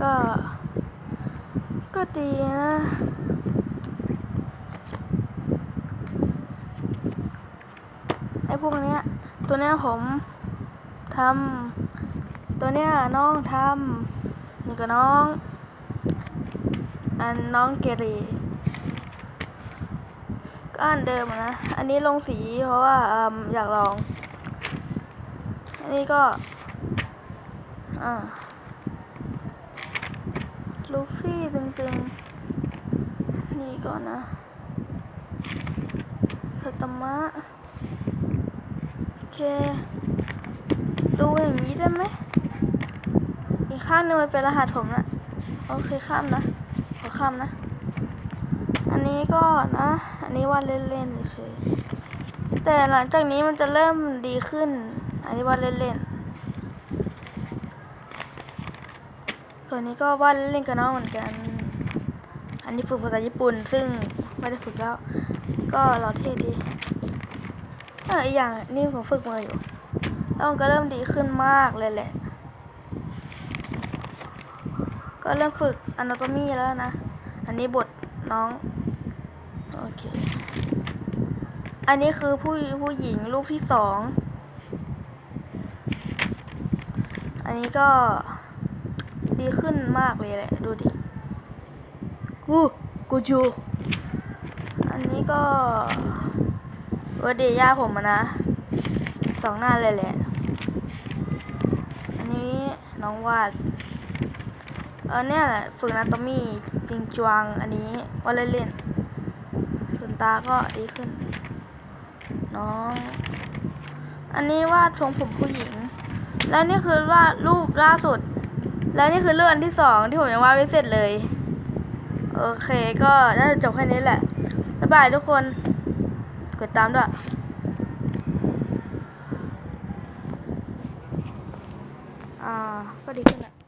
ก็ ก็ดีนะ ไอ้พวกเนี้ย ตัวเนี้ยผมทำ ตัวเนี้ยน้องทำ นี่ก็น้อง อันน้องเกเรก็อันเดิมนะ อันนี้ลงสีเพราะว่าออยากลอง อันนี้ก็ อ่า ลูฟี่ตึงๆ นี่ก่อนนะสตมะโอเคดูอย่างนี้ได้ไหมอีกข้างนึงมันเป็นรหัสผมนะโอเคข้ามนะขอข้ามนะ อันนี้ก็นะ อันนี้ว่าเล่นๆเฉยแต่หลังจากนี้มันจะเริ่มดีขึ้น อันนี้ว่าเล่นๆ ส่วนนี้ก็วาดเล่นกับน้องเหมือนกัน อันนี้ฝึกภาษาญี่ปุ่น ซึ่งไม่ได้ฝึกแล้ว ก็ราเท่ดีเอออีกอย่างนี่ผมฝึกมืออยู่ แล้วมันก็เริ่มดีขึ้นมากเลยแหละ ก็เริ่มฝึก anatomy แล้วนะ อันนี้บทน้อง โอเค อันนี้คือผู้ผู้หญิงรูปที่สอง อันนี้ก็ ดีขึ้นมากเลยแหละ ดูดิ กูกูจู อันนี้ก็เวอร์เดย่าผมอะนะ สองหน้าเลยแหละ อันนี้น้องวาด เออเนี่ยแหละ ฝึกนาโตมี่จริงจวง อันนี้ว่าเล่นๆส่วนตาก็ดีขึ้น น้อง อันนี้วาดทรงผมผู้หญิง และนี่คือวาดรูปล่าสุด แล้วนี่คือเรื่องที่สองที่ผมยังวาดไม่เสร็จเลย โอเคก็น่าจะจบแค่นี้แหละ บ๊ายบายทุกคน กดตามด้วยอ่าก็ดีขึ้นแหละ